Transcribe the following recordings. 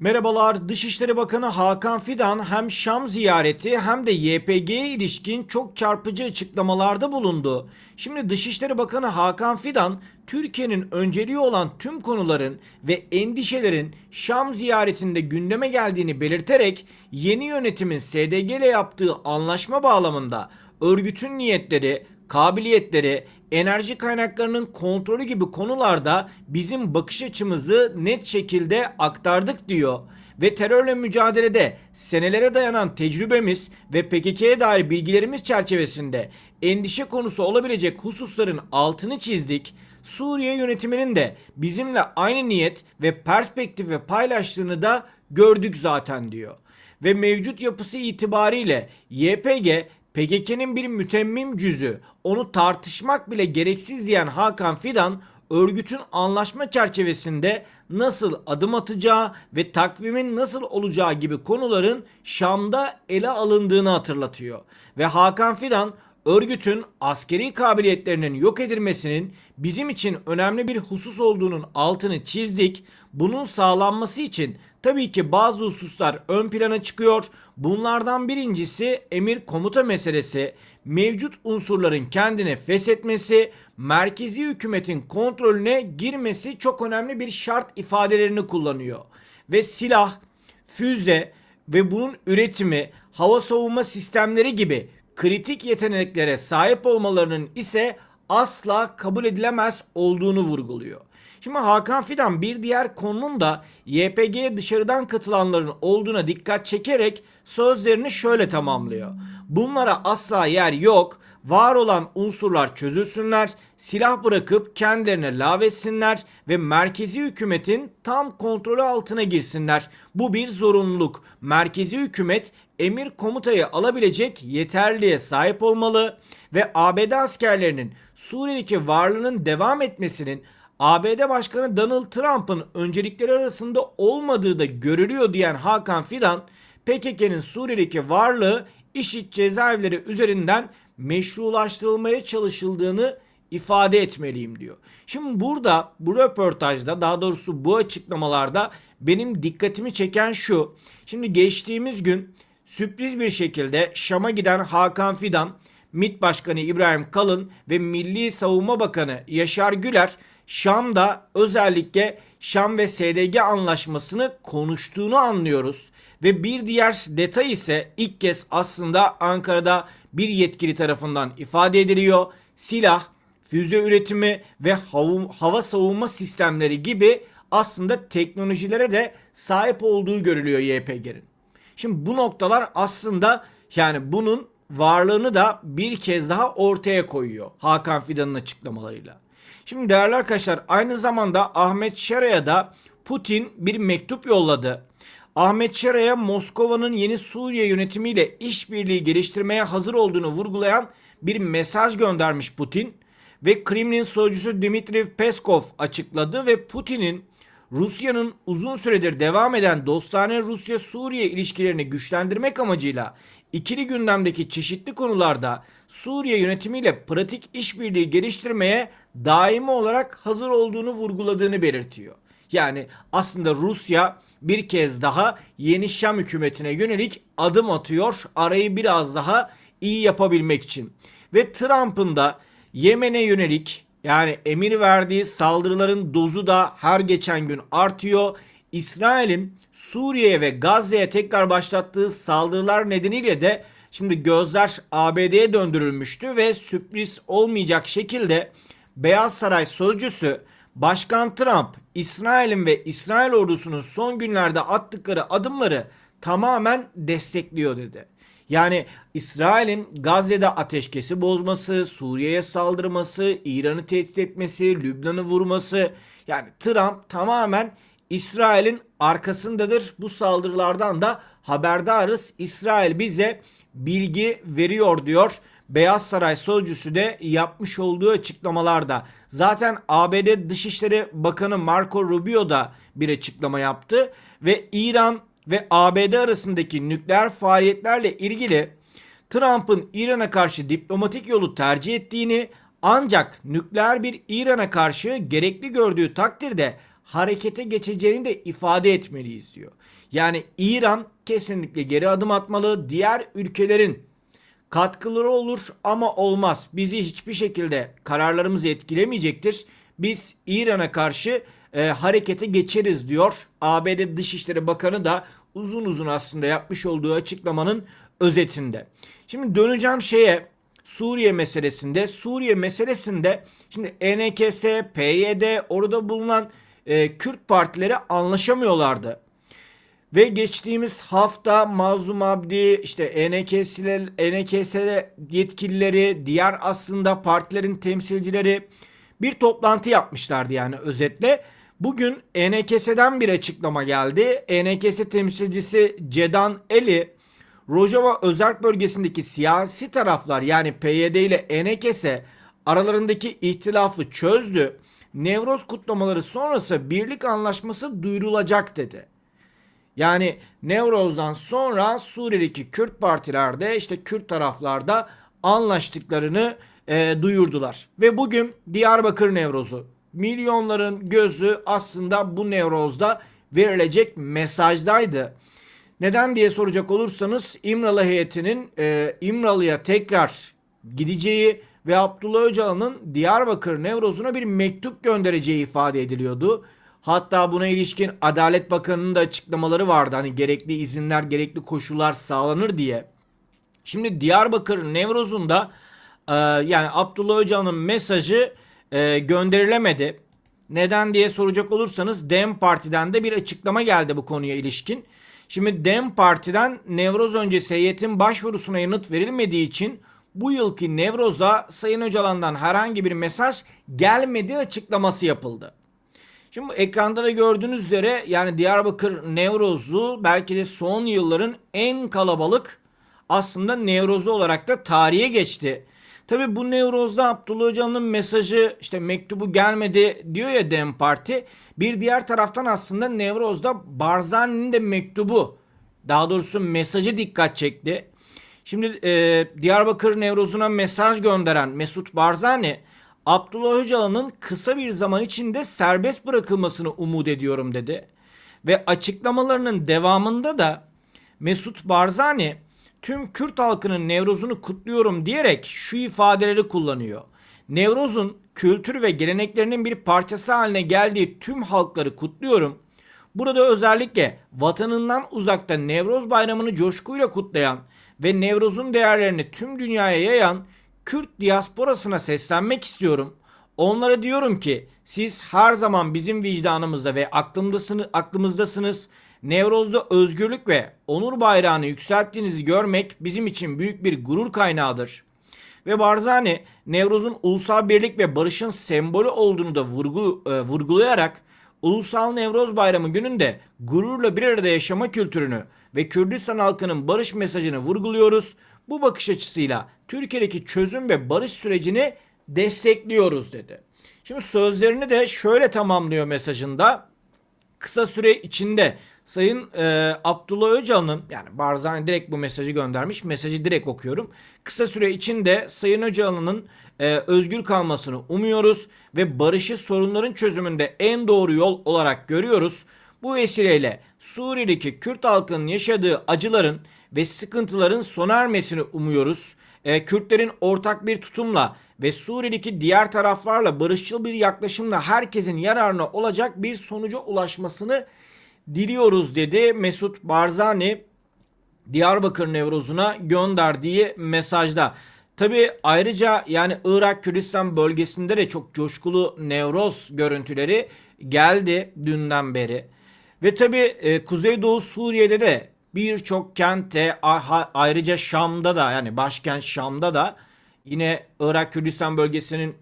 Merhabalar. Dışişleri Bakanı Hakan Fidan hem Şam ziyareti hem de YPG'ye ilişkin çok çarpıcı açıklamalarda bulundu. Şimdi Dışişleri Bakanı Hakan Fidan, Türkiye'nin önceliği olan tüm konuların ve endişelerin Şam ziyaretinde gündeme geldiğini belirterek yeni yönetimin SDG ile yaptığı anlaşma bağlamında örgütün niyetleri, kabiliyetleri, enerji kaynaklarının kontrolü gibi konularda bizim bakış açımızı net şekilde aktardık diyor. Ve terörle mücadelede senelere dayanan tecrübemiz ve PKK'ye dair bilgilerimiz çerçevesinde endişe konusu olabilecek hususların altını çizdik. Suriye yönetiminin de bizimle aynı niyet ve perspektifi paylaştığını da gördük zaten diyor. Ve mevcut yapısı itibariyle YPG PKK'nın bir mütemmim cüzü onu tartışmak bile gereksiz diyen Hakan Fidan örgütün anlaşma çerçevesinde nasıl adım atacağı ve takvimin nasıl olacağı gibi konuların Şam'da ele alındığını hatırlatıyor. Ve Hakan Fidan örgütün askeri kabiliyetlerinin yok edilmesinin bizim için önemli bir husus olduğunun altını çizdik. Bunun sağlanması için tabii ki bazı hususlar ön plana çıkıyor. Bunlardan birincisi emir komuta meselesi, mevcut unsurların kendine feshetmesi, merkezi hükümetin kontrolüne girmesi çok önemli bir şart ifadelerini kullanıyor. Ve silah, füze ve bunun üretimi, hava savunma sistemleri gibi kritik yeteneklere sahip olmalarının ise asla kabul edilemez olduğunu vurguluyor. Şimdi Hakan Fidan bir diğer konunun da YPG'ye dışarıdan katılanların olduğuna dikkat çekerek sözlerini şöyle tamamlıyor. Bunlara asla yer yok. Var olan unsurlar çözülsünler, silah bırakıp kendilerine lavetsinler ve merkezi hükümetin tam kontrolü altına girsinler. Bu bir zorunluluk. Merkezi hükümet emir komutayı alabilecek yeterliğe sahip olmalı ve ABD askerlerinin Suriye'deki varlığının devam etmesinin ABD Başkanı Donald Trump'ın öncelikleri arasında olmadığı da görülüyor diyen Hakan Fidan, PKK'nın Suriye'deki varlığı IŞİD cezaevleri üzerinden meşrulaştırılmaya çalışıldığını ifade etmeliyim diyor. Şimdi burada bu röportajda daha doğrusu bu açıklamalarda benim dikkatimi çeken şu. Şimdi geçtiğimiz gün sürpriz bir şekilde Şam'a giden Hakan Fidan, MİT Başkanı İbrahim Kalın ve Milli Savunma Bakanı Yaşar Güler Şam'da özellikle Şam ve SDG anlaşmasını konuştuğunu anlıyoruz. Ve bir diğer detay ise ilk kez aslında Ankara'da bir yetkili tarafından ifade ediliyor. Silah, füze üretimi ve hav- hava savunma sistemleri gibi aslında teknolojilere de sahip olduğu görülüyor YPG'nin. Şimdi bu noktalar aslında yani bunun varlığını da bir kez daha ortaya koyuyor Hakan Fidan'ın açıklamalarıyla. Şimdi değerli arkadaşlar aynı zamanda Ahmet Şera'ya da Putin bir mektup yolladı. Ahmet Şera'ya Moskova'nın yeni Suriye yönetimiyle işbirliği geliştirmeye hazır olduğunu vurgulayan bir mesaj göndermiş Putin ve Kremlin sözcüsü Dmitri Peskov açıkladı ve Putin'in Rusya'nın uzun süredir devam eden dostane Rusya-Suriye ilişkilerini güçlendirmek amacıyla ikili gündemdeki çeşitli konularda Suriye yönetimiyle pratik işbirliği geliştirmeye daimi olarak hazır olduğunu vurguladığını belirtiyor. Yani aslında Rusya bir kez daha yeni Şam hükümetine yönelik adım atıyor arayı biraz daha iyi yapabilmek için. Ve Trump'ın da Yemen'e yönelik yani emir verdiği saldırıların dozu da her geçen gün artıyor. İsrail'in Suriye'ye ve Gazze'ye tekrar başlattığı saldırılar nedeniyle de şimdi gözler ABD'ye döndürülmüştü ve sürpriz olmayacak şekilde Beyaz Saray sözcüsü Başkan Trump İsrail'in ve İsrail ordusunun son günlerde attıkları adımları tamamen destekliyor dedi. Yani İsrail'in Gazze'de ateşkesi bozması, Suriye'ye saldırması, İran'ı tehdit etmesi, Lübnan'ı vurması yani Trump tamamen İsrail'in arkasındadır. Bu saldırılardan da haberdarız. İsrail bize bilgi veriyor diyor. Beyaz Saray sözcüsü de yapmış olduğu açıklamalarda. Zaten ABD Dışişleri Bakanı Marco Rubio da bir açıklama yaptı ve İran ve ABD arasındaki nükleer faaliyetlerle ilgili Trump'ın İran'a karşı diplomatik yolu tercih ettiğini ancak nükleer bir İran'a karşı gerekli gördüğü takdirde harekete geçeceğini de ifade etmeliyiz diyor. Yani İran kesinlikle geri adım atmalı. Diğer ülkelerin katkıları olur ama olmaz. Bizi hiçbir şekilde kararlarımızı etkilemeyecektir. Biz İran'a karşı e, harekete geçeriz diyor. ABD Dışişleri Bakanı da uzun uzun aslında yapmış olduğu açıklamanın özetinde. Şimdi döneceğim şeye Suriye meselesinde. Suriye meselesinde şimdi ENKS, PYD orada bulunan e, Kürt partileri anlaşamıyorlardı. Ve geçtiğimiz hafta Mazlum Abdi, işte ENKS'ler, ENKS yetkilileri, diğer aslında partilerin temsilcileri bir toplantı yapmışlardı yani özetle. Bugün ENKS'den bir açıklama geldi. ENKS temsilcisi Cedan Eli, Rojava özerk bölgesindeki siyasi taraflar yani PYD ile ENKS aralarındaki ihtilafı çözdü. Nevroz kutlamaları sonrası birlik anlaşması duyurulacak dedi. Yani Nevroz'dan sonra Suriye'deki Kürt partilerde işte Kürt taraflarda anlaştıklarını e, duyurdular. Ve bugün Diyarbakır Nevroz'u milyonların gözü aslında bu Nevroz'da verilecek mesajdaydı. Neden diye soracak olursanız İmralı heyetinin e, İmralı'ya tekrar gideceği ve Abdullah Öcalan'ın Diyarbakır Nevroz'una bir mektup göndereceği ifade ediliyordu. Hatta buna ilişkin Adalet Bakanı'nın da açıklamaları vardı. Hani gerekli izinler, gerekli koşullar sağlanır diye. Şimdi Diyarbakır Nevroz'un da e, yani Abdullah Öcalan'ın mesajı e, gönderilemedi. Neden diye soracak olursanız DEM Parti'den de bir açıklama geldi bu konuya ilişkin. Şimdi DEM Parti'den Nevroz öncesi heyetin başvurusuna yanıt verilmediği için bu yılki Nevroz'a Sayın Öcalan'dan herhangi bir mesaj gelmedi açıklaması yapıldı. Şimdi ekranda da gördüğünüz üzere yani Diyarbakır Nevroz'u belki de son yılların en kalabalık aslında Nevroz'u olarak da tarihe geçti. Tabi bu Nevroz'da Abdullah Öcalan'ın mesajı işte mektubu gelmedi diyor ya Dem Parti. Bir diğer taraftan aslında Nevroz'da Barzani'nin de mektubu daha doğrusu mesajı dikkat çekti. Şimdi e, Diyarbakır Nevroz'una mesaj gönderen Mesut Barzani Abdullah Öcalan'ın kısa bir zaman içinde serbest bırakılmasını umut ediyorum dedi. Ve açıklamalarının devamında da Mesut Barzani tüm Kürt halkının Nevroz'unu kutluyorum diyerek şu ifadeleri kullanıyor. Nevroz'un kültür ve geleneklerinin bir parçası haline geldiği tüm halkları kutluyorum. Burada özellikle vatanından uzakta Nevroz bayramını coşkuyla kutlayan ve Nevroz'un değerlerini tüm dünyaya yayan Kürt diasporasına seslenmek istiyorum. Onlara diyorum ki siz her zaman bizim vicdanımızda ve aklımızdasınız. Nevroz'da özgürlük ve onur bayrağını yükselttiğinizi görmek bizim için büyük bir gurur kaynağıdır. Ve Barzani Nevroz'un ulusal birlik ve barışın sembolü olduğunu da vurgu, e, vurgulayarak Ulusal Nevroz Bayramı gününde gururla bir arada yaşama kültürünü ve Kürdistan halkının barış mesajını vurguluyoruz. Bu bakış açısıyla Türkiye'deki çözüm ve barış sürecini destekliyoruz dedi. Şimdi sözlerini de şöyle tamamlıyor mesajında. Kısa süre içinde Sayın e, Abdullah Öcalan'ın yani Barzani direkt bu mesajı göndermiş. Mesajı direkt okuyorum. Kısa süre içinde Sayın Öcalan'ın e, özgür kalmasını umuyoruz ve barışı sorunların çözümünde en doğru yol olarak görüyoruz. Bu vesileyle Suriye'deki Kürt halkının yaşadığı acıların ve sıkıntıların sona ermesini umuyoruz. E, Kürtlerin ortak bir tutumla ve Suriye'deki diğer taraflarla barışçıl bir yaklaşımla herkesin yararına olacak bir sonuca ulaşmasını diliyoruz dedi Mesut Barzani Diyarbakır Nevroz'una gönderdiği mesajda. Tabi ayrıca yani Irak Kürdistan bölgesinde de çok coşkulu Nevroz görüntüleri geldi dünden beri. Ve tabi e, Kuzeydoğu Suriye'de de birçok kentte ayrıca Şam'da da yani başkent Şam'da da yine Irak Kürdistan bölgesinin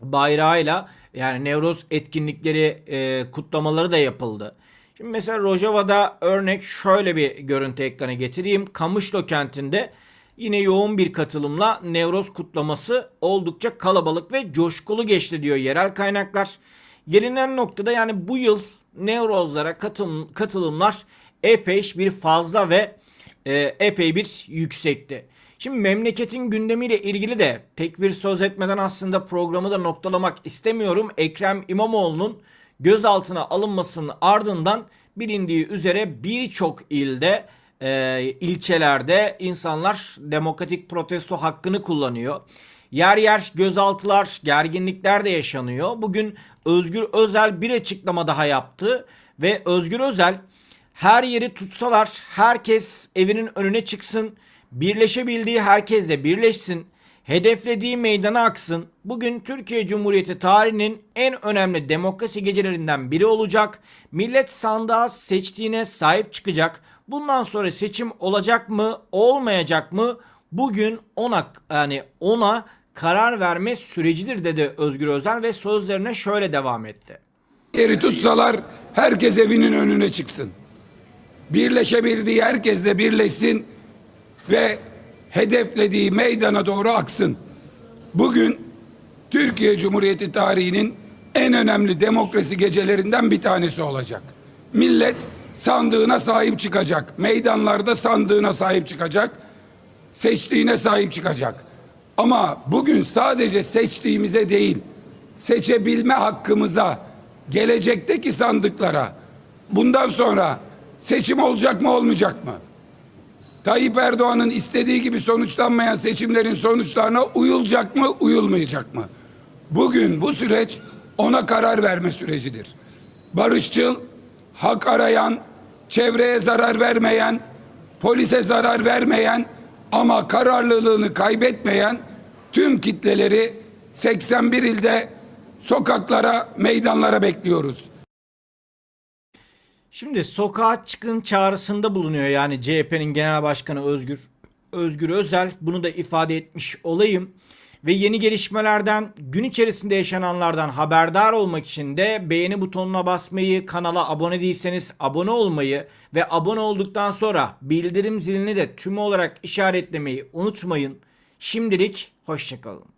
bayrağıyla yani Nevroz etkinlikleri e, kutlamaları da yapıldı. Şimdi mesela Rojava'da örnek şöyle bir görüntü ekrana getireyim. Kamışlo kentinde yine yoğun bir katılımla Nevroz kutlaması oldukça kalabalık ve coşkulu geçti diyor yerel kaynaklar. Gelinen noktada yani bu yıl Nevrozlara katılım, katılımlar epey bir fazla ve e, epey bir yüksekti. Şimdi memleketin gündemiyle ilgili de pek bir söz etmeden aslında programı da noktalamak istemiyorum. Ekrem İmamoğlu'nun gözaltına alınmasının ardından bilindiği üzere birçok ilde e, ilçelerde insanlar demokratik protesto hakkını kullanıyor. Yer yer gözaltılar, gerginlikler de yaşanıyor. Bugün Özgür Özel bir açıklama daha yaptı ve Özgür Özel her yeri tutsalar herkes evinin önüne çıksın, birleşebildiği herkesle birleşsin, hedeflediği meydana aksın. Bugün Türkiye Cumhuriyeti tarihinin en önemli demokrasi gecelerinden biri olacak. Millet sandığa seçtiğine sahip çıkacak. Bundan sonra seçim olacak mı, olmayacak mı? Bugün ona yani ona karar verme sürecidir dedi Özgür Özel ve sözlerine şöyle devam etti. Yeri tutsalar herkes evinin önüne çıksın. Birleşebildiği herkesle birleşsin ve hedeflediği meydana doğru aksın. Bugün Türkiye Cumhuriyeti tarihinin en önemli demokrasi gecelerinden bir tanesi olacak. Millet sandığına sahip çıkacak. Meydanlarda sandığına sahip çıkacak. Seçtiğine sahip çıkacak. Ama bugün sadece seçtiğimize değil, seçebilme hakkımıza, gelecekteki sandıklara bundan sonra seçim olacak mı olmayacak mı? Tayyip Erdoğan'ın istediği gibi sonuçlanmayan seçimlerin sonuçlarına uyulacak mı, uyulmayacak mı? Bugün bu süreç ona karar verme sürecidir. Barışçıl, hak arayan, çevreye zarar vermeyen, polise zarar vermeyen ama kararlılığını kaybetmeyen tüm kitleleri 81 ilde sokaklara, meydanlara bekliyoruz. Şimdi sokağa çıkın çağrısında bulunuyor yani CHP'nin genel başkanı Özgür Özgür Özel bunu da ifade etmiş olayım. Ve yeni gelişmelerden gün içerisinde yaşananlardan haberdar olmak için de beğeni butonuna basmayı, kanala abone değilseniz abone olmayı ve abone olduktan sonra bildirim zilini de tüm olarak işaretlemeyi unutmayın. Şimdilik hoşçakalın.